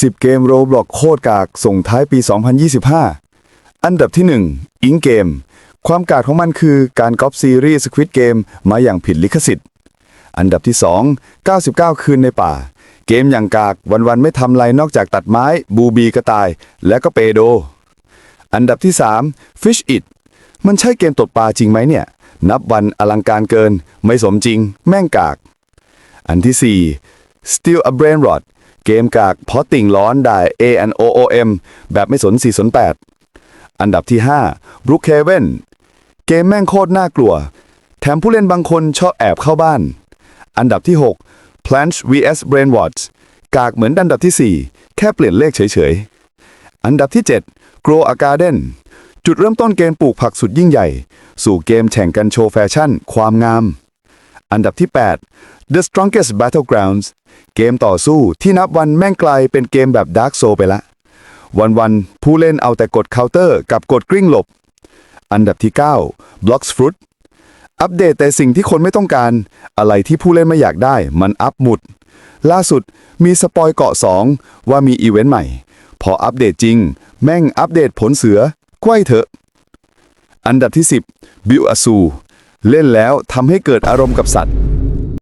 10 เกมโรบล็อกโคตรกากส่งท้ายปี 2025 อันดับที่ 1 อิงเกม ความกากของมันคือการก๊อปซีรีส์ Squid Game มาอย่างผิดลิขสิทธิ์ อันดับที่ 2 99 คืนในป่า เกมอย่างกากวันๆไม่ทำไรนอกจากตัดไม้ บูบีกระต่าย และก็เปโด อันดับที่ 3 Fish It มันใช่เกมตดปลาจริงไหมเนี่ย นับวันอลังการเกิน ไม่สมจริง แม่งกาก อันที่ 4 Still a Brain Rot เกมกากเพราะติ่งร้อนได้ A N O O M แบบไม่สน4สน8 อันดับที่5 Brookhaven เกมแม่งโคตรน่ากลัว แถมผู้เล่นบางคนชอบแอบเข้าบ้าน อันดับที่ 6 Plants vs Brainwatch กากเหมือนอันดับที่ 4 แค่เปลี่ยนเลขเฉยๆ อันดับที่ 7 Grow a Garden จุดเริ่มต้นเกมปลูกผักสุดยิ่งใหญ่ สู่เกมแข่งกันโชว์แฟชั่น ความงาม อันดับที่ 8 The Strongest Battlegrounds เกมต่อสู้ที่นับวันแม่งกลายเป็นเกมแบบ Dark Soul ไปละ วันๆ ผู้เล่นเอาแต่กดเคาน์เตอร์กับกดกริ้งหลบ อันดับที่ 9 Blocks Fruit อัปเดตแต่สิ่งที่คนไม่ต้องการ อะไรที่ผู้เล่นไม่อยากได้ มันอัปหมุด ล่าสุดมีสปอยเกาะ 2 ว่ามีอีเวนต์ใหม่ พออัปเดตจริง แม่งอัปเดตผลเสือไขว้เถอะ อันดับที่ 10บิวอ z ซู เล่นแล้วทำให้เกิดอารมณ์กับสัตว์